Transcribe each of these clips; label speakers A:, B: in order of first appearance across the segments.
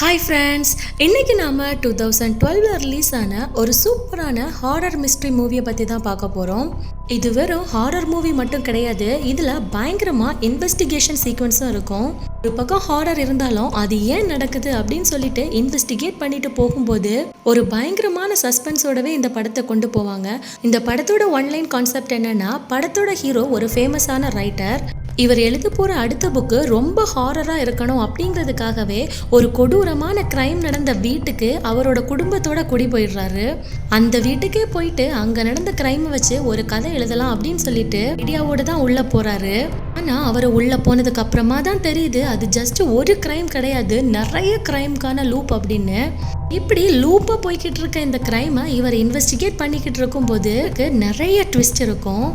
A: Hi friends இன்றைக்கி நாம் two thousand twelve release ஆன ஒரு சூப்பரான ஹாரர் மிஸ்ட்ரி மூவியை பற்றி தான் பார்க்க போகிறோம் இது வெறும் ஹாரர் மூவி மட்டும் கிடையாது இதில் பயங்கரமாக இன்வெஸ்டிகேஷன் சீக்வன்ஸும் இருக்கும். ஒரு பக்கம் ஹாரர் இருந்தாலும் அது ஏன் நடக்குது அப்படின்னு சொல்லிட்டு இன்வெஸ்டிகேட் பண்ணிட்டு போகும்போது ஒரு பயங்கரமான சஸ்பென்ஸோடவே இந்த படத்தை கொண்டு போவாங்க. இந்த படத்தோட ஒன்லைன் கான்செப்ட் என்னன்னா படத்தோட ஹீரோ ஒரு ஃபேமஸான ரைட்டர் இவர் எழுத போகிற அடுத்த புக்கு ரொம்ப ஹாரராக இருக்கணும் அப்படிங்கிறதுக்காகவே ஒரு கொடூரமான கிரைம் நடந்த வீட்டுக்கு அவரோட குடும்பத்தோட குடி போயிடுறாரு. அந்த வீட்டுக்கே போயிட்டு அங்கே நடந்த கிரைமை வச்சு ஒரு கதை எழுதலாம் அப்படின்னு சொல்லிட்டு ஐடியாவோடு தான் உள்ளே போகிறாரு ஆனால் அவர் உள்ளே போனதுக்கு அப்புறமா தான் தெரியுது அது ஜஸ்ட் ஒரு கிரைம் கிடையாது நிறைய கிரைம்க்கான லூப் அப்படின்னு. இப்படி லூப்பாக போய்கிட்டு இருக்க இந்த கிரைமை இவர் இன்வெஸ்டிகேட் பண்ணிக்கிட்டு இருக்கும்போது நிறைய ட்விஸ்ட் இருக்கும்.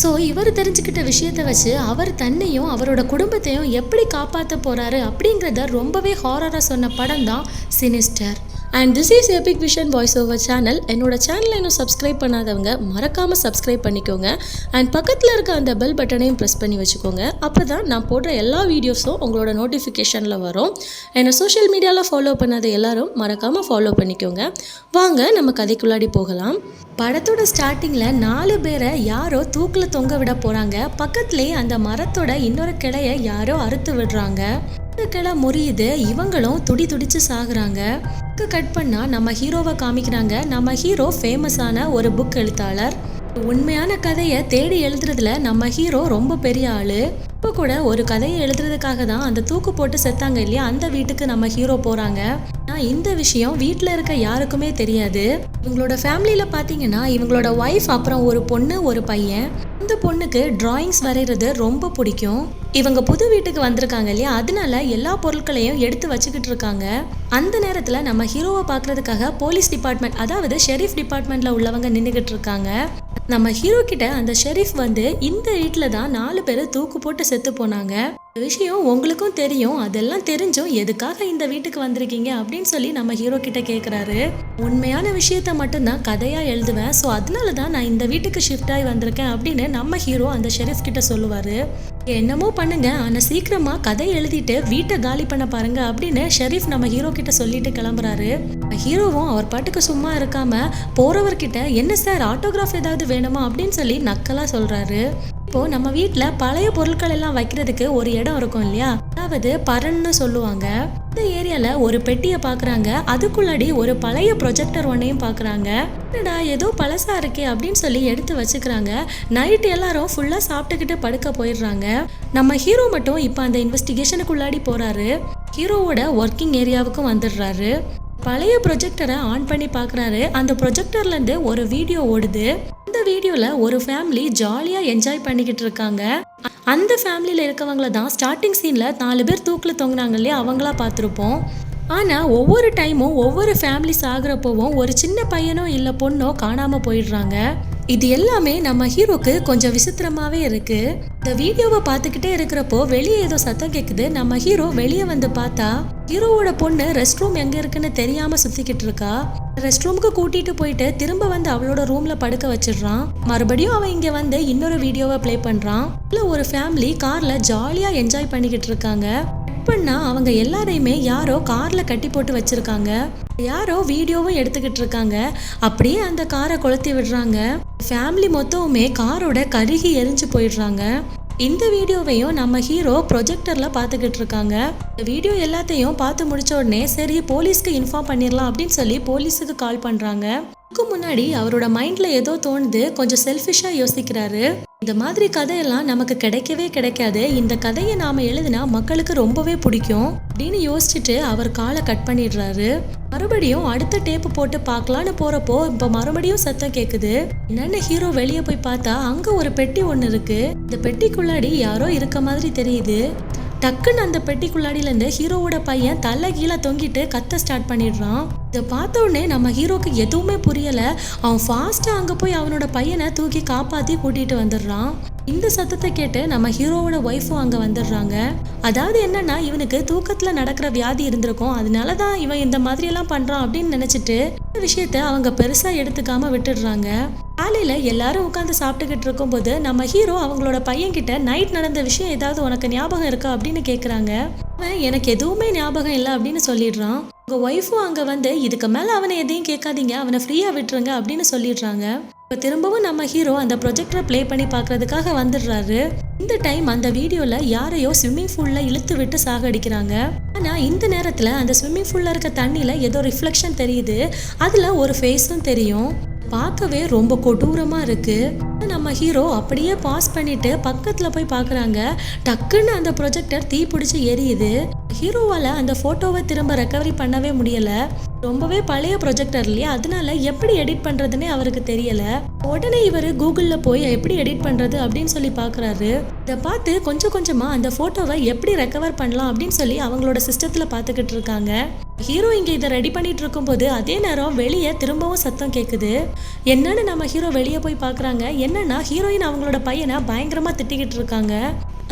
A: ஸோ இவர் தெரிஞ்சுக்கிட்ட விஷயத்தை வச்சு அவர் தன்னையும் அவரோட குடும்பத்தையும் எப்படி காப்பாற்ற போகிறாரு அப்படிங்கிறத ரொம்பவே ஹாரராக சொன்ன படம் தான் Sinister and this is Epic Vision voice over channel என்னோட சேனலை இன்னும் சப்ஸ்கிரைப் பண்ணாதவங்க மறக்காமல் சப்ஸ்கிரைப் பண்ணிக்கோங்க. அண்ட் பக்கத்தில் இருக்க அந்த பெல் பட்டனையும் ப்ரெஸ் பண்ணி வச்சுக்கோங்க. அப்போ தான் நான் போடுற எல்லா வீடியோஸும் உங்களோட நோட்டிஃபிகேஷனில் வரும். என்னை சோஷியல் மீடியாவில் ஃபாலோ பண்ணாத எல்லாரும் மறக்காமல் ஃபாலோ பண்ணிக்கோங்க. வாங்க நம்ம கதைக்குள்ளாடி போகலாம். படத்தோட ஸ்டார்டிங்கில் நாலு பேரை யாரோ தூக்கில் தொங்க விட போகிறாங்க பக்கத்துலேயே அந்த மரத்தோட இன்னொரு கிளையை யாரோ அறுத்து விடுறாங்க. இந்த கிளை முறியுது. இவங்களும் துடி துடிச்சு சாகுறாங்க. கட் பண்ணா நம்ம ஹீரோவை காமிக்கிறாங்க. நம்ம ஹீரோ ஃபேமஸான ஒரு புக் எழுத்தாளர். உண்மையான கதையை தேடி எழுதுறதுல நம்ம ஹீரோ ரொம்ப பெரிய ஆளு. இப்போ கூட ஒரு கதையை எழுதுறதுக்காக தான் அந்த தூக்கு போட்டு செத்தாங்க இல்லையா? அந்த வீட்டுக்கு நம்ம ஹீரோ போறாங்க. ஆனால் இந்த விஷயம் வீட்டில் இருக்க யாருக்குமே தெரியாது. இவங்களோட ஃபேமிலியில் பார்த்தீங்கன்னா இவங்களோட ஒய்ஃப் அப்புறம் ஒரு பொண்ணு ஒரு பையன். அந்த பொண்ணுக்கு டிராயிங்ஸ் வரைகிறது ரொம்ப பிடிக்கும். இவங்க புது வீட்டுக்கு வந்திருக்காங்க இல்லையா? அதனால எல்லா பொருட்களையும் எடுத்து வச்சுக்கிட்டு இருக்காங்க. அந்த நேரத்தில் நம்ம ஹீரோவை பார்க்கறதுக்காக போலீஸ் டிபார்ட்மெண்ட் அதாவது ஷெரீஃப் டிபார்ட்மெண்ட்டில் உள்ளவங்க நின்றுக்கிட்டு இருக்காங்க. நம்ம ஹீரோ கிட்ட அந்த ஷெரீஃப் வந்து இந்த வீட்டில் தான் நாலு பேர் தூக்கு போட்டு செத்து போனாங்க. விஷயம் உங்களுக்கும் தெரியும் அதெல்லாம் தெரிஞ்சும் எதுக்காக இந்த வீட்டுக்கு வந்திருக்கீங்க அப்படின்னு சொல்லி நம்ம ஹீரோ கிட்ட கேட்குறாரு உண்மையான விஷயத்த மட்டும்தான் கதையாக எழுதுவேன். ஸோ அதனால தான் நான் இந்த வீட்டுக்கு ஷிஃப்ட் ஆகி வந்திருக்கேன் அப்படின்னு நம்ம ஹீரோ அந்த ஷெரீஃப் கிட்ட சொல்லுவார். என்னமோ பண்ணுங்க ஆனால் சீக்கிரமா கதை எழுதிட்டு வீட்டை காலி பண்ண பாருங்க அப்படின்னு ஷெரீஃப் நம்ம ஹீரோ கிட்ட சொல்லிட்டு கிளம்புறாரு. ஹீரோவும் அவர் பாட்டுக்கு சும்மா இருக்காம போறவர்கிட்ட என்ன சார் ஆட்டோகிராஃப் ஏதாவது வேணுமா? அப்படின்னு சொல்லி நக்கலா சொல்றாரு. இப்போ நம்ம வீட்டில் பழைய பொருட்கள் எல்லாம் வைக்கிறதுக்கு ஒரு இடம் இருக்கும் இல்லையா? அதாவது பரன்னு சொல்லுவாங்க. இந்த ஏரியால ஒரு பெட்டியை பார்க்குறாங்க அதுக்குள்ளாடி ஒரு பழைய ப்ரொஜெக்டர் ஒன்னையும் பார்க்குறாங்க என்னடா ஏதோ பழசா இருக்கே அப்படின்னு சொல்லி எடுத்து வச்சுக்கிறாங்க. நைட் எல்லாரும் ஃபுல்லாக சாப்பிட்டுக்கிட்டு படுக்க போயிடுறாங்க. நம்ம ஹீரோ மட்டும் இப்போ அந்த இன்வெஸ்டிகேஷனுக்குள்ளாடி போறாரு. ஹீரோவோட ஒர்க்கிங் ஏரியாவுக்கும் வந்துடுறாரு. பழைய ப்ரொஜெக்டரை ஆன் பண்ணி பார்க்குறாரு அந்த ப்ரொஜெக்டர்லேருந்து ஒரு வீடியோ ஓடுது. இந்த வீடியோவில் ஒரு ஃபேமிலி ஜாலியாக என்ஜாய் பண்ணிக்கிட்டு இருக்காங்க. அந்த ஃபேமிலியில் இருக்கவங்கள தான் ஸ்டார்டிங் சீனில் நாலு பேர் தூக்கில் தொங்கினாங்க இல்லையா? அவங்களா பார்த்துருப்போம். ஆனால் ஒவ்வொரு டைமும் ஒவ்வொரு ஃபேமிலி சாகுறப்போவும் ஒரு சின்ன பையனோ இல்லை பொண்ணோ காணாமல் போயிடுறாங்க. இது எல்லாமே நம்ம ஹீரோக்கு கொஞ்சம் விசித்திரமாகவே இருக்குது இந்த வீடியோவை பார்த்துக்கிட்டே இருக்கிறப்போ வெளியே ஏதோ சத்தம் கேட்குது நம்ம ஹீரோ வெளியே வந்து பார்த்தா ஹீரோவோட பொண்ணு ரெஸ்ட் ரூம் எங்க இருக்குன்னு தெரியாம சுத்திக்கிட்டு இருக்கா? ரெஸ்ட் ரூமுக்கு கூட்டிட்டு போயிட்டு திரும்ப வந்து அவளோட ரூம்ல படுக்க வச்சிடுறான். மறுபடியும் அவன் இங்க வந்து இன்னொரு வீடியோவை ப்ளே பண்றான். இல்ல ஒரு ஃபேமிலி கார்ல ஜாலியா என்ஜாய் பண்ணிக்கிட்டு இருக்காங்க. பண்ணா அவங்க எல்லாரையுமே யாரோ கார்ல கட்டி போட்டு வச்சிருக்காங்க. யாரோ வீடியோவும் எடுத்துக்கிட்டு இருக்காங்க. அப்படியே அந்த காரை கொளுத்தி விடுறாங்க. ஃபேமிலி மொத்தமுமே காரோட கருகி எரிஞ்சு போயிடுறாங்க. இந்த வீடியோவையும் நம்ம ஹீரோ ப்ரொஜெக்டரில் பார்த்துக்கிட்டு இருக்காங்க. வீடியோ எல்லாத்தையும் பார்த்து முடிச்ச உடனே சரி போலீஸ்க்கு இன்ஃபார்ம் பண்ணிடலாம் அப்படின்னு சொல்லி போலீஸுக்கு கால் பண்ணுறாங்க அதுக்கு முன்னாடி அவரோட மைண்டில் ஏதோ தோணுது கொஞ்சம் செல்ஃபிஷாக யோசிக்கிறாரு. இந்த மாதிரி கதையெல்லாம் நமக்கு கிடைக்கவே கிடைக்காது. இந்த கதையை நாம எழுதினா மக்களுக்கு ரொம்பவே பிடிக்கும். அப்படின்னு யோசிச்சுட்டு அவர் காலை கட் பண்ணிடுறாரு. மறுபடியும் அடுத்த டேப்பு போட்டு பார்க்கலான்னு போறப்போ இப்ப மறுபடியும் சத்தம் கேக்குது. என்னென்ன ஹீரோ வெளியே போய் பார்த்தா அங்க ஒரு பெட்டி ஒன்று இருக்கு. இந்த பெட்டிக்குள்ளாடி யாரோ இருக்க மாதிரி தெரியுது. டக்குன்னு அந்த பெட்டிக்குள்ளாடியிலேருந்து ஹீரோவோட பையன் தலை கீழே தொங்கிட்டு கத்த ஸ்டார்ட் பண்ணிடுறான். இதை பார்த்த உடனே நம்ம ஹீரோக்கு எதுவுமே புரியலை. அவன் ஃபாஸ்ட்டாக அங்கே போய் அவனோட பையனை தூக்கி காப்பாற்றி கூட்டிகிட்டு வந்துடுறான். இந்த சத்தத்தை கேட்டு நம்ம ஹீரோவோட ஒய்ஃபும் அங்கே வந்துடுறாங்க. அதாவது என்னன்னா இவனுக்கு தூக்கத்தில் நடக்கிற வியாதி இருந்திருக்கும். அதனால தான் இவன் இந்த மாதிரியெல்லாம் பண்ணுறான் அப்படின்னு நினச்சிட்டு இந்த விஷயத்த அவங்க பெருசாக எடுத்துக்காம விட்டுடுறாங்க. காலையில் எல்லாரும் உட்காந்து சாப்பிட்டுக்கிட்டு இருக்கும்போது நம்ம ஹீரோ அவங்களோட பையன் கிட்ட நைட் நடந்த விஷயம் ஏதாவது உனக்கு ஞாபகம் இருக்கா அப்படின்னு கேட்குறாங்க அவன் எனக்கு எதுவுமே ஞாபகம் இல்லை அப்படின்னு சொல்லிடுறான். உங்கள் ஒய்ஃபும் அங்கே வந்து இதுக்கு மேலே அவனை எதையும் கேட்காதீங்க அவனை ஃப்ரீயாக விட்டுருங்க அப்படின்னு சொல்லிடுறாங்க. இப்போ திரும்பவும் நம்ம ஹீரோ அந்த ப்ரொஜெக்டரை ப்ளே பண்ணி பார்க்கறதுக்காக வந்துடுறாரு. இந்த டைம் அந்த வீடியோவில் யாரையோ ஸ்விம்மிங் ஃபூலில் இழுத்து விட்டு சாகடிக்கிறாங்க. ஆனால் இந்த நேரத்தில் அந்த ஸ்விம்மிங் ஃபூலில் இருக்க தண்ணியில் ஏதோ ரிஃப்ளெக்ஷன் தெரியுது. அதில் ஒரு ஃபேஸும் தெரியும். பார்க்கவே ரொம்ப கொடூரமா இருக்கு. நம்ம ஹீரோ அப்படியே பாஸ் பண்ணிட்டு பக்கத்துல போய் பார்க்கறாங்க டக்குன்னு அந்த ப்ரொஜெக்டர் தீ பிடிச்சி எரியுது. ஹீரோவால அந்த போட்டோவை திரும்ப ரெக்கவரி பண்ணவே முடியல. ரொம்பவே பழைய ப்ரொஜெக்டர் இல்லையா? அதனால எப்படி எடிட் பண்றதுன்னே அவருக்கு தெரியல. உடனே இவர் கூகுள்ல போய் எப்படி எடிட் பண்றது அப்படின்னு சொல்லி பார்க்குறாரு இதை பார்த்து கொஞ்சம் கொஞ்சமா அந்த போட்டோவை எப்படி ரெக்கவர் பண்ணலாம் அப்படின்னு சொல்லி அவங்களோட சிஸ்டத்துல பார்த்துக்கிட்டு இருக்காங்க. ஹீரோ இங்க இதை ரெடி பண்ணிட்டு இருக்கும்போது அதே நேரம் வெளியே திரும்பவும் சத்தம் கேக்குது. என்னன்னு நம்ம ஹீரோ வெளியே போய் பார்க்கறாங்க என்னன்னா ஹீரோயின் அவங்களோட பையனை பயங்கரமா திட்டிக்கிட்டு இருக்காங்க.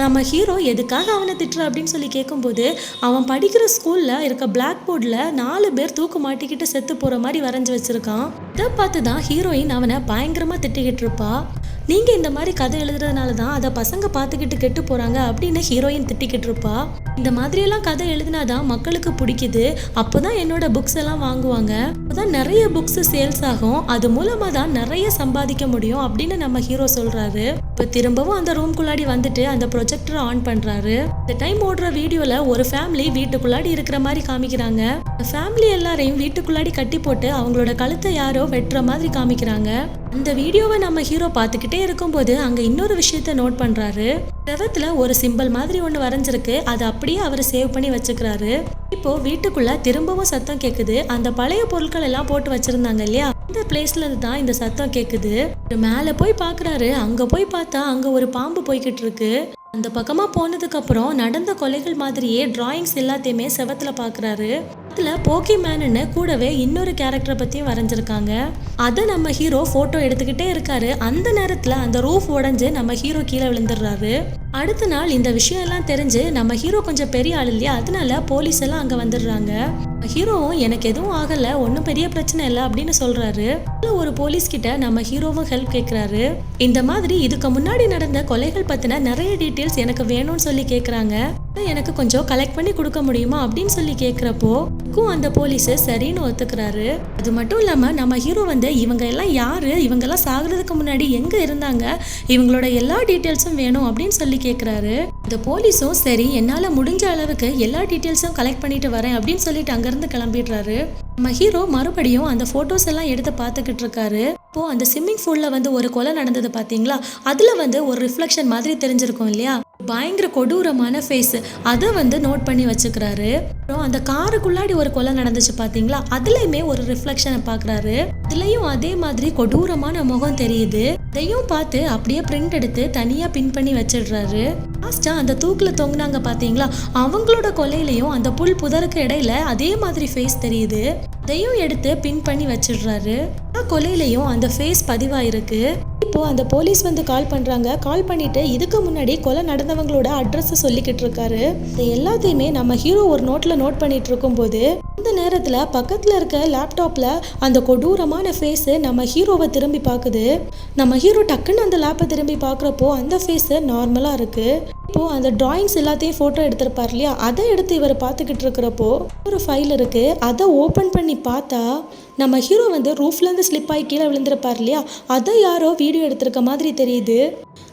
A: நம்ம ஹீரோ எதுக்காக அவனை திட்டுற அப்படின்னு சொல்லி கேட்கும்போது அவன் படிக்கிற ஸ்கூல்ல இருக்க பிளாக் போர்டில் நாலு பேர் தூக்கு மாட்டிக்கிட்டு செத்து போற மாதிரி வரைஞ்சி வச்சிருக்கான். இதை பார்த்து தான் ஹீரோயின் அவனை பயங்கரமா திட்டிக்கிட்டு இருப்பா. நீங்கள் இந்த மாதிரி கதை எழுதுறதுனால தான் அதை பசங்க பார்த்துக்கிட்டு கெட்டு போகிறாங்க அப்படின்னு ஹீரோயின் திட்டிக்கிட்டு இருப்பா. இந்த மாதிரியெல்லாம் கதை எழுதினாதான் மக்களுக்கு பிடிக்குது. அப்போதான் என்னோட புக்ஸ் எல்லாம் வாங்குவாங்க. அப்போதான் நிறைய புக்ஸ் சேல்ஸ் ஆகும். அது மூலமாக தான் நிறைய சம்பாதிக்க முடியும் அப்படின்னு நம்ம ஹீரோ சொல்கிறாரு இப்போ திரும்பவும் அந்த ரூம்குள்ளாடி வந்துட்டு அந்த ப்ரொஜெக்டரை ஆன் பண்ணுறாரு இந்த டைம் ஓடுற வீடியோவில் ஒரு ஃபேமிலி வீட்டுக்குள்ளாடி இருக்கிற மாதிரி காமிக்கிறாங்க. ஃபேமிலி எல்லாரையும் வீட்டுக்குள்ளாடி கட்டி போட்டு அவங்களோட கழுத்தை யாரோ வெட்டுற மாதிரி காமிக்கிறாங்க. அந்த வீடியோவை நம்ம ஹீரோ பார்த்துக்கிட்டே இருக்கும்போது அங்கே இன்னொரு விஷயத்த நோட் பண்ணுறாரு செவத்தில் ஒரு சிம்பிள் மாதிரி ஒன்று வரைஞ்சிருக்கு. அதை அப்படியே அவர் சேவ் பண்ணி வச்சுக்கிறாரு. இப்போ வீட்டுக்குள்ள திரும்பவும் சத்தம் கேட்குது அந்த பழைய பொருட்கள் எல்லாம் போட்டு வச்சிருந்தாங்க இல்லையா? இந்த பிளேஸ்ல இருந்து தான் இந்த சத்தம் கேட்குது மேலே போய் பார்க்கறாரு அங்கே போய் பார்த்தா அங்கே ஒரு பாம்பு போய்கிட்டு இருக்கு. அந்த பக்கமாக போனதுக்கப்புறம் நடந்த கொலைகள் மாதிரியே டிராயிங்ஸ் எல்லாத்தையுமே செவத்தில் பார்க்கறாரு இதில் போக்கி மேனுன்னு கூடவே இன்னொரு கேரக்டரை பத்தியும் வரைஞ்சிருக்காங்க. அதை நம்ம ஹீரோ போட்டோ எடுத்துக்கிட்டே இருக்காரு. அந்த நேரத்துல அந்த ரூஃப் உடஞ்சு நம்ம ஹீரோ கீழே விழுந்துடுறாரு. அடுத்த நாள் இந்த விஷயம் எல்லாம் தெரிஞ்சு நம்ம ஹீரோ கொஞ்சம் பெரிய ஆள் இல்லையா? அதனால போலீஸ் எல்லாம் அங்க வந்துடுறாங்க. ஹீரோவும் எனக்கு எதுவும் ஆகல. ஒன்றும் பெரிய பிரச்சனை இல்லை அப்படின்னு சொல்றாரு. ஒரு போலீஸ் கிட்ட நம்ம ஹீரோவும் ஹெல்ப் கேட்குறாரு இந்த மாதிரி இதுக்கு முன்னாடி நடந்த கொலைகள் பத்தின நிறைய டீட்டெயில்ஸ் எனக்கு வேணும்னு சொல்லி கேட்குறாங்க எனக்கு கொஞ்சம் கலெக்ட் பண்ணி கொடுக்க முடியுமா? அப்படின்னு சொல்லி கேட்குறப்போ அந்த போலீஸ் சரின்னு ஒத்துக்கிறாரு. அது மட்டும் இல்லாம நம்ம ஹீரோ வந்து இவங்க எல்லாம் யாரு? இவங்க எல்லாம் சாகுறதுக்கு முன்னாடி எங்க இருந்தாங்க? இவங்களோட எல்லா டீட்டெயில்ஸும் வேணும் அப்படின்னு சொல்லி கேட்குறாரு இந்த போலீஸும் சரி என்னால முடிஞ்ச அளவுக்கு எல்லா டீட்டெயில்ஸும் கலெக்ட் பண்ணிட்டு வரேன் அப்படின்னு சொல்லிட்டு அங்கேருந்து கிளம்பிடுறாரு. நம்ம ஹீரோ மறுபடியும் அந்த போட்டோஸ் எல்லாம் எடுத்து பார்த்துக்கிட்டு இருக்காரு. இப்போது அந்த ஸ்விம்மிங் ஃபூலில் வந்து ஒரு கொலை நடந்தது பார்த்தீங்களா அதில் வந்து ஒரு ரிஃப்ளெக்ஷன் மாதிரி தெரிஞ்சிருக்கும் இல்லையா? பயங்கர கொடூரமான ஃபேஸ் அதை வந்து நோட் பண்ணி வச்சுக்கிறாரு. அப்புறம் அந்த காருக்குள்ளாடி ஒரு கொலை நடந்துச்சு பார்த்தீங்களா அதுலேயுமே ஒரு ரிஃப்ளெக்ஷனை பார்க்குறாரு அதுலேயும் அதே மாதிரி கொடூரமான முகம் தெரியுது. இதையும் பார்த்து அப்படியே பிரிண்ட் எடுத்து தனியாக பின் பண்ணி வச்சிடுறாரு. லாஸ்ட்டாக அந்த தூக்கில் தொங்குனாங்க பார்த்தீங்களா அவங்களோட கொலையிலையும் அந்த புல் புதருக்கு இடையில அதே மாதிரி ஃபேஸ் தெரியுது. அதையும் எடுத்து பின் பண்ணி வச்சிடுறாரு. கொலையிலையும் அந்த ஃபேஸ் பதிவாயிருக்கு. இப்போ அந்த போலீஸ் வந்து கால் பண்றாங்க. கால் பண்ணிட்டு இதுக்கு முன்னாடி கொலை நடந்தவங்களோட அட்ரஸ் சொல்லிக்கிட்டு இருக்காரு. இது எல்லாத்தையுமே நம்ம ஹீரோ ஒரு நோட்ல நோட் பண்ணிட்டு இருக்கும்போது அந்த நேரத்துல பக்கத்துல இருக்க லேப்டாப்ல அந்த கொடூரமான ஃபேஸ் நம்ம ஹீரோவை திரும்பி பார்க்குது. நம்ம ஹீரோ டக்குன்னு அந்த லேப்பை திரும்பி பார்க்குறப்போ அந்த ஃபேஸ் நார்மலா இருக்கு. இப்போது அந்த டிராயிங்ஸ் எல்லாத்தையும் ஃபோட்டோ எடுத்திருப்பார் இல்லையா? அதை எடுத்து இவர் பார்த்துக்கிட்டு இருக்கிறப்போ ஒரு ஃபைல் இருக்குது அதை ஓப்பன் பண்ணி பார்த்தா நம்ம ஹீரோ வந்து ரூஃப்லேருந்து ஸ்லிப் ஆகி கீழே விழுந்திருப்பார் இல்லையா? அதை யாரோ வீடியோ எடுத்திருக்க மாதிரி தெரியுது.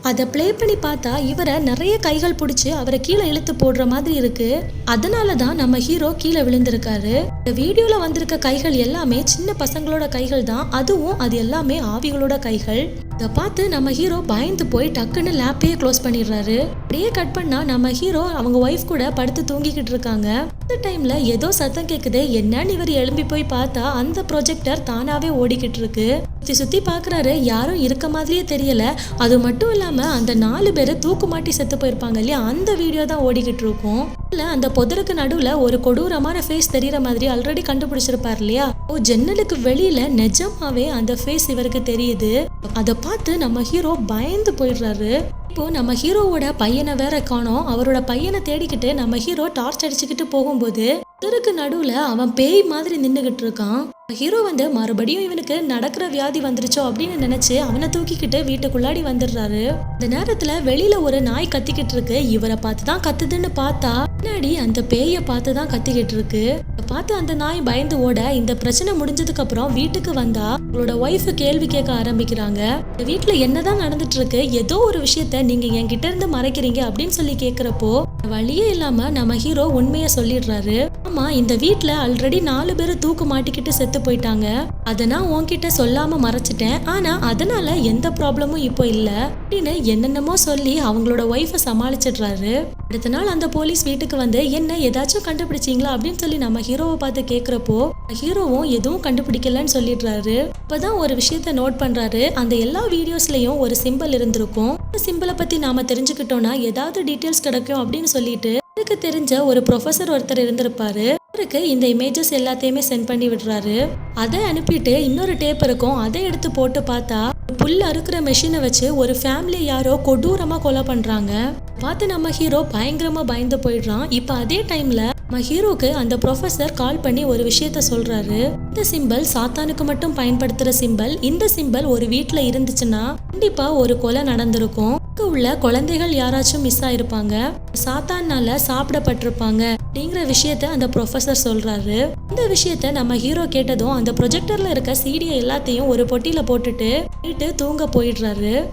A: அதை ப்ளே பண்ணி பார்த்தா இவரை நிறைய கைகள் பிடிச்சி அவரை கீழே இழுத்து போடுற மாதிரி இருக்கு. அதனால தான் நம்ம ஹீரோ கீழே விழுந்திருக்காரு. இந்த வீடியோல வந்திருக்க கைகள் எல்லாமே சின்ன பசங்களோட கைகள் தான். அதுவும் அது எல்லாமே ஆவிகளோட கைகள். இதை பார்த்து நம்ம ஹீரோ பயந்து போய் டக்குன்னு லேப்பையே க்ளோஸ் பண்ணிடுறாரு. அப்படியே கட் பண்ணா நம்ம ஹீரோ அவங்க ஒய்ஃப் கூட படுத்து தூங்கிக்கிட்டு இருக்காங்க. அந்த டைம்ல ஏதோ சத்தம் கேக்குது என்னன்னு இவர் எழும்பி போய் பார்த்தா அந்த ப்ரொஜெக்டர் தானாவே ஓடிக்கிட்டு இருக்கு. சுத்தி சுத்தி பாக்குறாரு யாரும் இருக்க மாதிரியே தெரியல. அது மட்டும் இல்லாம அந்த நாலு பேரு தூக்கு மாட்டி செத்து போயிருப்பாங்க இல்லையா? அந்த வீடியோ தான் ஓடிக்கிட்டு இருக்கும். இல்ல அந்த புதருக்கு நடுவுல ஒரு கொடூரமான ஃபேஸ் தெரியற மாதிரி ஆல்ரெடி கண்டுபிடிச்சிருப்பார் இல்லையா? ஓ ஜன்னலுக்கு வெளியில நிஜமாவே அந்த ஃபேஸ் இவருக்கு தெரியுது. அதை பார்த்து நம்ம ஹீரோ பயந்து போயிடுறாரு. இப்போ நம்ம ஹீரோவோட பையனை வேற காணோம். அவரோட பையனை தேடிக்கிட்டு நம்ம ஹீரோ டார்ச் அடிச்சுக்கிட்டு போகும்போது தெருக்கு நடுவுல அவன் பேய் மாதிரி நின்னுகிட்டு இருக்கான். ஹீரோ வந்து மறுபடியும் இவனுக்கு நடக்கிற வியாதி வந்துருச்சோ அப்படின்னு நினைச்சு அவனை தூக்கிக்கிட்டு வீட்டுக்குள்ளாடி வந்துடுறாரு. இந்த நேரத்துல வெளியில ஒரு நாய் கத்திக்கிட்டு இருக்கு. இவரை பார்த்து தான் கத்துதுன்னு பார்த்தா பின்னாடி அந்த பேயை பார்த்து தான் கத்திக்கிட்டு இருக்கு. பார்த்து அந்த நாய் பயந்து ஓட இந்த பிரச்சனை முடிஞ்சதுக்கு அப்புறம் வீட்டுக்கு வந்தா அவளோட ஒய்ஃப் கேள்வி கேட்க ஆரம்பிக்கிறாங்க. இந்த வீட்டுல என்னதான் நடந்துட்டு இருக்கு ஏதோ ஒரு விஷயத்த நீங்க என்கிட்ட இருந்து மறைக்கிறீங்க அப்படின்னு சொல்லி கேக்குறப்போ வழியே இல்லாம நம்ம ஹீரோ உண்மையை சொல்லிடுறாரு. ஆமா இந்த வீட்ல ஆல்ரெடி நாலு பேர் தூக்கு மாட்டிக்கிட்டு செத்து போயிட்டாங்க. அதை நான் உன்கிட்ட சொல்லாம மறைச்சிட்டேன். ஆனா அதனால எந்த ப்ராப்ளமும் இப்போ இல்ல. அப்படின்னு என்னென்னமோ சொல்லி அவங்களோட ஒய்ஃபை சமாளிச்சிடுறாரு. அடுத்த நாள் அந்த போலீஸ் வீட்டுக்கு வந்து என்ன ஏதாச்சும் கண்டுபிடிச்சீங்களா? அப்படின்னு சொல்லி நம்ம ஹீரோவை பார்த்து கேட்குறப்போ ஹீரோவும் எதுவும் கண்டுபிடிக்கலன்னு சொல்லிடுறாரு. இப்பதான் ஒரு விஷயத்த நோட் பண்றாரு. அந்த எல்லா வீடியோஸ்லயும் ஒரு சிம்பிள் இருந்திருக்கும். அந்த சிம்பிளை பத்தி நாம தெரிஞ்சுக்கிட்டோம்னா ஏதாவது டீட்டெயில்ஸ் கிடைக்கும் அப்படின்னு சொல்லிட்டு அவருக்கு தெரிஞ்ச ஒரு ப்ரொஃபசர் ஒருத்தர் இருந்திருப்பாரு. அவருக்கு இந்த இமேஜஸ் எல்லாத்தையுமே சென்ட் பண்ணி விடுறாரு. அதை அனுப்பிட்டு இன்னொரு டேப் இருக்கும். அதை எடுத்து போட்டு பார்த்தா புல் அறுக்கிற மெஷினை வச்சு ஒரு ஃபேமிலி யாரோ கொடூரமா கொலை பண்றாங்க. பார்த்து நம்ம ஹீரோ பயங்கரமா பயந்து போயிடுறான். இப்போ அதே டைம்ல ஹீரோக்கு அந்த ப்ரொஃபசர் கால் பண்ணி ஒரு விஷயத்த சொல்றாரு. இந்த சிம்பல் சாத்தானுக்கு மட்டும் பயன்படுத்துற சிம்பல் இந்த சிம்பல் ஒரு வீட்டில் இருந்துச்சுன்னா கண்டிப்பா ஒரு கொலை நடந்திருக்கும். அங்க உள்ள குழந்தைகள் யாராச்சும் மிஸ் ஆயிருப்பாங்க. சாத்தானால சாப்பிடப்பட்டிருப்பாங்க அப்படிங்கிற விஷயத்த அந்த ப்ரொஃபசர் சொல்றாரு. இந்த விஷயத்த நம்ம ஹீரோ கேட்டதும் அந்த ப்ரொஜெக்டர்ல இருக்க சீடியை எல்லாத்தையும் ஒரு பொட்டியில போட்டுட்டு நைட்டு தூங்க போயிடுறாரு.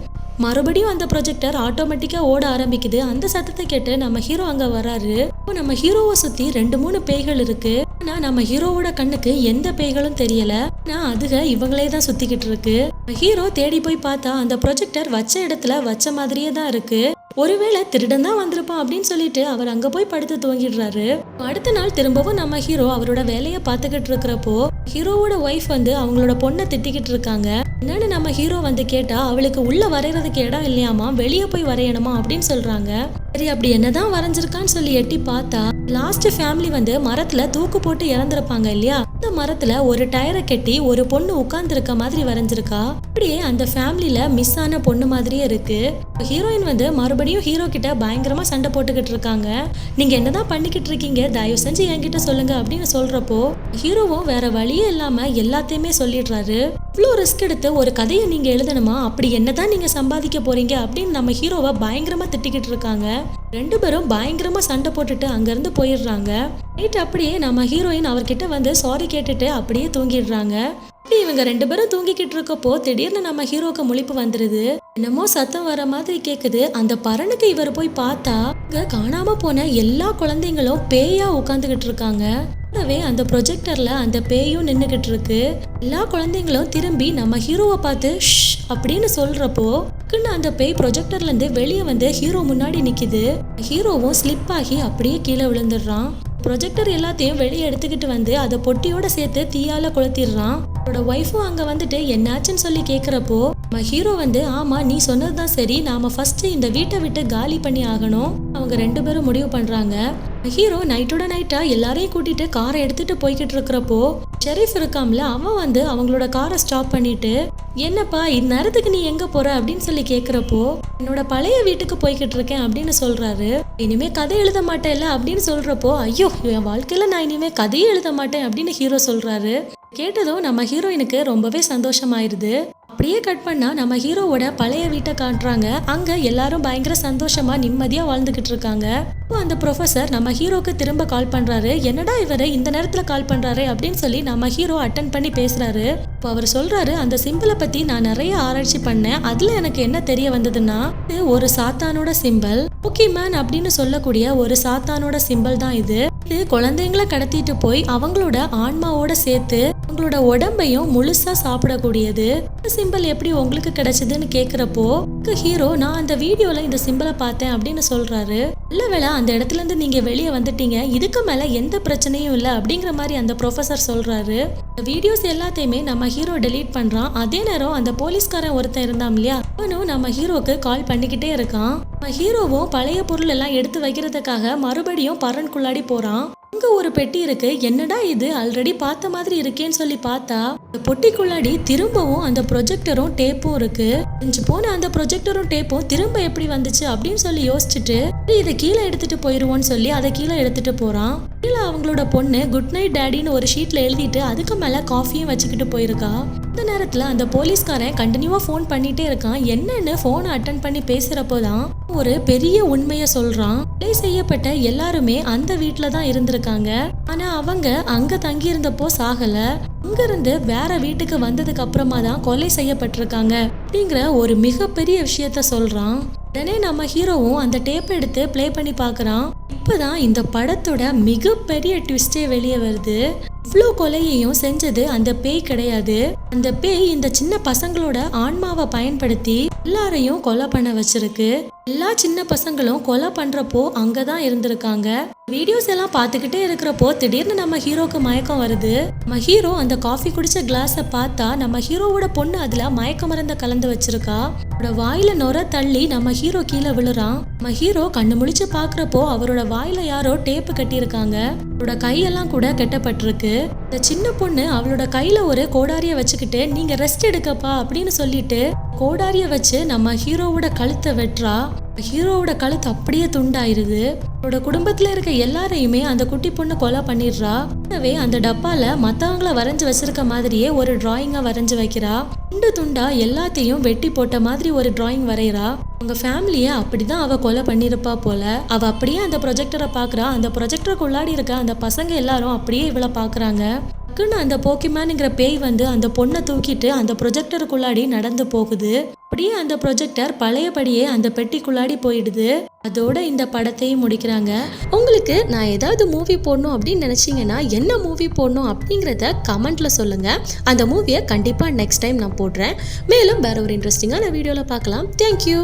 A: மறுபடியும் அந்த ப்ரொஜெக்டர் ஆட்டோமேட்டிக்காக ஓட ஆரம்பிக்குது. அந்த சத்தத்தை கேட்டு நம்ம ஹீரோ அங்கே வராரு இப்போ நம்ம ஹீரோவை சுற்றி ரெண்டு மூணு பேய்கள் இருக்கு. ஆனால் நம்ம ஹீரோவோட கண்ணுக்கு எந்த பேய்களும் தெரியல. ஆனால் அதுக இவங்களே தான் சுற்றிக்கிட்டு இருக்கு. ஹீரோ தேடி போய் பார்த்தா அந்த ப்ரொஜெக்டர் வச்ச இடத்துல வச்ச மாதிரியே தான் இருக்கு. ஒருவேளை திருடன் தான் வந்திருப்பான் அப்படின்னு சொல்லிட்டு அவர் அங்க போய் படுத்து தூங்கிடுறாரு. அடுத்த நாள் திரும்பவும் நம்ம ஹீரோ அவரோட வேலையை பார்த்துக்கிட்டு இருக்கிறப்போ ஹீரோவோட ஒய்ஃப் வந்து அவங்களோட பொண்ணை திட்டிக்கிட்டு இருக்காங்க. என்னன்னு நம்ம ஹீரோ வந்து கேட்டா அவளுக்கு உள்ள வரைகிறதுக்கு இடம் இல்லையாமா வெளியே போய் வரையணுமா? அப்படின்னு சொல்றாங்க. சரி அப்படி என்னதான் வரைஞ்சிருக்கான்னு சொல்லி எட்டி பார்த்தா லாஸ்ட் ஃபேமிலி வந்து மரத்துல தூக்கு போட்டு இறந்துருப்பாங்க இல்லையா? அந்த மரத்துல ஒரு டயரை கட்டி ஒரு பொண்ணு உட்கார்ந்துருக்க மாதிரி வரைஞ்சிருக்கா? அப்படியே அந்த ஃபேமிலியில மிஸ் ஆன பொண்ணு மாதிரியே இருக்கு. ஹீரோயின் வந்து மறுபடியும் ஹீரோ கிட்ட பயங்கரமா சண்டை போட்டுக்கிட்டு இருக்காங்க. நீங்க என்னதான் பண்ணிக்கிட்டு இருக்கீங்க? தயவு செஞ்சு என்கிட்ட சொல்லுங்க அப்படின்னு சொல்றப்போ ஹீரோவும் வேற வழியே இல்லாம எல்லாத்தையுமே சொல்லிடுறாரு. இவ்வளோ ரிஸ்க் எடுத்து ஒரு கதையை நீங்க எழுதணுமா? அப்படி என்னதான் நீங்க சம்பாதிக்க போறீங்க அப்படின்னு நம்ம ஹீரோவை பயங்கரமா திட்டிக்கிட்டு இருக்காங்க. ரெண்டு பேரும் பயங்கரமா சண்டை போட்டுட்டு அங்கிருந்து போயிடுறாங்க. நைட் அப்படியே நம்ம ஹீரோயின் அவர்கிட்ட வந்து சாரி கேட்டுட்டு அப்படியே தூங்கிடுறாங்க. இப்படி இவங்க ரெண்டு பேரும் தூங்கிக்கிட்டு இருக்கப்போ திடீர்னு நம்ம ஹீரோக்கு முழிப்பு வந்துருது. என்னமோ சத்தம் வர மாதிரி கேக்குது. அந்த பரனுக்கு இவர் போய் பார்த்தா அங்க காணாம போன எல்லா குழந்தைங்களும் பேயா உட்காந்துக்கிட்டு இருக்காங்க. கூடவே அந்த ப்ரொஜெக்டர்ல அந்த பேயும் நின்னுகிட்டு இருக்கு. எல்லா குழந்தைங்களும் திரும்பி நம்ம ஹீரோவை பார்த்து ஷ் அப்படின்னு சொல்றப்போ டக்குன்னு அந்த பேய் ப்ரொஜெக்டர்ல இருந்து வெளியே வந்து ஹீரோ முன்னாடி நிக்குது. ஹீரோவும் ஸ்லிப் ஆகி அப்படியே கீழே விழுந்துடுறான். ப்ரொஜெக்டர் எல்லாத்தையும் வெளியே எடுத்துக்கிட்டு வந்து அதை பொட்டியோட சேர்த்து தீயால கொளுத்திடுறான். அவரோட ஒய்ஃபும் அங்கே வந்துட்டு என்னாச்சுன்னு சொல்லி கேட்குறப்போ நம்ம ஹீரோ வந்து ஆமாம் நீ சொன்னது தான் சரி. நாம ஃபஸ்ட்டு இந்த வீட்டை விட்டு காலி பண்ணி ஆகணும். அவங்க ரெண்டு பேரும் முடிவு பண்ணுறாங்க ஹீரோ நைட்டோட நைட்டாக எல்லாரையும் கூட்டிட்டு காரை எடுத்துட்டு போய்கிட்டு இருக்கிறப்போ ஷெரீஃப் இருக்காம்ல அவன் வந்து அவங்களோட காரை ஸ்டாப் பண்ணிட்டு என்னப்பா இந்நேரத்துக்கு நீ எங்கே போற? அப்படின்னு சொல்லி கேட்குறப்போ என்னோட பழைய வீட்டுக்கு போய்கிட்டு இருக்கேன் அப்படின்னு சொல்றாரு. இனிமே கதை எழுத மாட்டேன்ல? அப்படின்னு சொல்றப்போ ஐயோ என் வாழ்க்கையில நான் இனிமே கதையே எழுத மாட்டேன் அப்படின்னு ஹீரோ சொல்றாரு. கேட்டதும் நம்ம ஹீரோயினுக்கு ரொம்பவே சந்தோஷமாயிருது. அப்படியே கட் பண்ணா நம்ம ஹீரோவோட பழைய வீட்டை காட்டுறாங்க அங்க எல்லாரும் பயங்கர சந்தோஷமா நிம்மதியா வாழ்ந்துகிட்டு இருக்காங்க. இப்போ அந்த ப்ரொஃபசர் நம்ம ஹீரோக்கு திரும்ப கால் பண்றாரு. என்னடா இவரு இந்த நேரத்துல கால் பண்றாரு? அப்படின்னு சொல்லி நம்ம ஹீரோ அட்டன் பண்ணி பேசுறாரு. இப்போ அவர் சொல்றாரு அந்த சிம்பிளை பத்தி நான் நிறைய ஆராய்ச்சி பண்ணேன். அதுல எனக்கு என்ன தெரிய வந்ததுன்னா இது ஒரு சாத்தானோட சிம்பல் மேன் அப்படின்னு சொல்லக்கூடிய ஒரு சாத்தானோட சிம்பல் தான் இது. இது குழந்தைங்களை கடத்திட்டு போய் அவங்களோட ஆன்மாவோட சேர்த்து அவங்களோட உடம்பையும் முழுசா சாப்பிடக்கூடியது. இந்த சிம்பல் எப்படி உங்களுக்கு கிடைச்சதுன்னு கேக்குறப்போ ஹீரோ நான் அந்த வீடியோல இந்த சிம்பலை பார்த்தேன் அப்படின்னு சொல்றாரு. நல்ல அந்த இடத்துல இருந்து நீங்க வெளியே வந்துட்டீங்க. இதுக்கு மேல எந்த பிரச்சனையும் இல்லை அப்படிங்கிற மாதிரி அந்த ப்ரொஃபசர் சொல்றாரு. வீடியோஸ் எல்லாத்தையுமே நம்ம ஹீரோ டெலீட் பண்றான். அதே நேரம் அந்த போலீஸ்காரன் ஒருத்தன் இருந்தான் இல்லையா? அவனும் நம்ம ஹீரோக்கு கால் பண்ணிக்கிட்டே இருக்கான். நம்ம ஹீரோவும் பழைய பொருள் எல்லாம் எடுத்து வைக்கிறதுக்காக மறுபடியும் பரன்குள்ளாடி போறான். அங்க ஒரு பெட்டி இருக்கு. என்னடா இது? ஆல்ரெடி பார்த்த மாதிரி இருக்கேன்னு சொல்லி பார்த்தா அந்த பொட்டிக்குள்ளாடி திரும்பவும் அந்த ப்ரொஜெக்டரும் டேப்பும் இருக்கு. இஞ்சு போன அந்த ப்ரொஜெக்டரும் டேப்பும் திரும்ப எப்படி வந்துச்சு அப்படின்னு சொல்லி யோசிச்சுட்டு சரி, இதை கீழே எடுத்துட்டு போயிருவோம்னு சொல்லி அதை கீழே எடுத்துட்டு போறான். கீழே அவங்களோட பொண்ணு குட் நைட் டேடின்னு ஒரு ஷீட்ல எழுதிட்டு அதுக்கு மேல காஃபியும் வச்சுக்கிட்டு போயிருக்கா. அந்த நேரத்துல அந்த போலீஸ்காரன் கண்டினியூவா ஃபோன் பண்ணிட்டே இருக்கான். என்னன்னு ஃபோனை அட்டன் பண்ணி பேசுறப்போ தான் ஒரு பெரிய உண்மையை சொல்றான். கொலை செய்யப்பட்ட எல்லாருமே அந்த வீட்ல தான் இருந்திருக்காங்க. ஆனா அவங்க அங்க தங்கி இருந்தப்போ சாகல வேற வீட்டுக்கு வந்ததுக்கு அப்புறமா தான் கொலை செய்யப்பட்டிருக்காங்க அப்படிங்கிற ஒரு மிகப்பெரிய விஷயத்த சொல்றான். உடனே நம்ம ஹீரோவும் அந்த டேப் எடுத்து ப்ளே பண்ணி பார்க்கறான். இப்பதான் இந்த படத்தோட மிகப்பெரிய ட்விஸ்டே வெளியே வருது. இவ்வளோ கொலையையும் செஞ்சது அந்த பேய் கிடையாது. அந்த பேய் இந்த சின்ன பசங்களோட ஆன்மாவை பயன்படுத்தி எல்லாரையும் கொலை பண்ண வச்சிருக்கு. எல்லா சின்ன பசங்களும் கொலை பண்ணுறப்போ அங்கே தான் இருந்திருக்காங்க. வீடியோஸ் எல்லாம் பார்த்துக்கிட்டே இருக்கிறப்போ திடீர்னு நம்ம ஹீரோக்கு மயக்கம் வருது. நம்ம ஹீரோ அந்த காஃபி குடிச்ச கிளாஸை பார்த்தா நம்ம ஹீரோவோட பொண்ணு அதில் மயக்க மருந்த கலந்து வச்சிருக்கா. அவரோட வாயில நொர தள்ளி நம்ம ஹீரோ கீழே விழுறான். நம்ம ஹீரோ கண்ணு முழிச்சு பார்க்குறப்போ அவரோட வாயில யாரோ டேப்பு கட்டியிருக்காங்க. அவரோட கையெல்லாம் கூட கெட்டப்பட்டிருக்கு. இந்த சின்ன பொண்ணு அவளோட கையில ஒரு கோடாரியை வச்சுக்கிட்டு நீங்க ரெஸ்ட் எடுக்கப்பா அப்படின்னு சொல்லிட்டு கோடாரியை வச்சு நம்ம ஹீரோவோட கழுத்தை வெட்டுறா. ஹீரோவோட கழுத்து அப்படியே துண்டாயிருது. அவரோட குடும்பத்துல இருக்க எல்லாரையுமே அந்த குட்டி பொண்ணு கொலை பண்ணிடுறா. கூடவே அந்த டப்பால மத்தவங்கள வரைஞ்சு வச்சிருக்க மாதிரியே ஒரு டிராயிங்கா வரைஞ்சு வைக்கிறா. துண்டு துண்டா எல்லாத்தையும் வெட்டி போட்ட மாதிரி ஒரு டிராயிங் வரைகிறா. அவங்க ஃபேமிலியை அப்படிதான் அவ கொலை பண்ணியிருப்பா போல. அவ அப்படியே அந்த ப்ரொஜெக்டரை பார்க்கறா அந்த ப்ரொஜெக்டருக்குள்ளாடி இருக்க அந்த பசங்க எல்லாரும் அப்படியே இவளை பார்க்குறாங்க டக்குன்னு அந்த போக்கிமேனுங்கிற பேய் வந்து அந்த பொண்ணை தூக்கிட்டு அந்த ப்ரொஜெக்டருக்குள்ளாடி நடந்து போகுது. அப்படியே அந்த ப்ரொஜெக்டர் பழையபடியே அந்த பெட்டிக்குள்ளாடி போயிடுது. அதோட இந்த படத்தையும் முடிக்கிறாங்க. உங்களுக்கு நான் ஏதாவது மூவி போடணும் அப்படின்னு நினச்சிங்கன்னா என்ன மூவி போடணும் அப்படிங்கிறத கமெண்ட்ல சொல்லுங்கள் அந்த மூவியை கண்டிப்பாக நெக்ஸ்ட் டைம் நான் போடுறேன். மேலும் வேற ஒரு இன்ட்ரெஸ்டிங்கான வீடியோவில் பார்க்கலாம். தேங்க்யூ